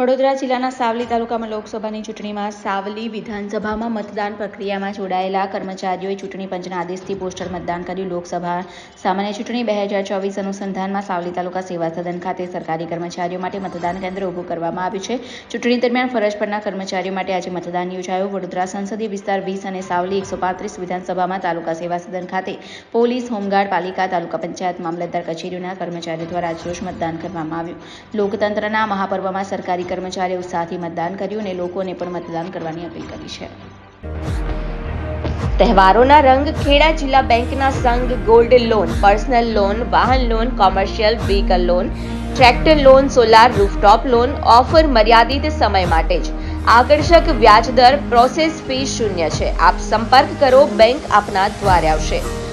વડોદરા જિલ્લાના સાવલી તાલુકામાં લોકસભાની ચૂંટણીમાં સાવલી વિધાનસભામાં મતદાન પ્રક્રિયામાં જોડાયેલા કર્મચારીઓએ ચૂંટણી પંચના આદેશથી પોસ્ટર મતદાન કર્યું. લોકસભા સામાન્ય ચૂંટણી બે હજાર ચોવીસ અનુસંધાનમાં સાવલી તાલુકા સેવા સદન ખાતે સરકારી કર્મચારીઓ માટે મતદાન કેન્દ્ર ઊભું કરવામાં આવ્યું છે. ચૂંટણી દરમિયાન ફરજ પરના કર્મચારીઓ માટે આજે મતદાન યોજાયું. વડોદરા સંસદીય વિસ્તાર વીસ અને સાવલી એકસો પાંત્રીસ વિધાનસભામાં તાલુકા સેવા સદન ખાતે પોલીસ, હોમગાર્ડ, પાલિકા, તાલુકા પંચાયત, મામલતદાર કચેરીઓના કર્મચારીઓ દ્વારા આજરોજ મતદાન કરવામાં આવ્યું. લોકતંત્રના મહાપર્વમાં સરકારી કર્મચારીઓ ઉત્સાહથી મતદાન કર્યું અને લોકોને પણ મતદાન કરવાની અપીલ કરી છે. તહેવારોના રંગ ખેડા જિલ્લા બેંકના સંઘ ગોલ્ડ લોન, પર્સનલ લોન, વાહન loan, commercial vehicle loan, tractor loan, solar rooftop loan, offer મર્યાદિત સમય માટે જ. આકર્ષક વ્યાજ દર પ્રોસેસ ફી શૂન્ય છે. આપ સંપર્ક કરો, બેંક આપના દ્વારે આવશે.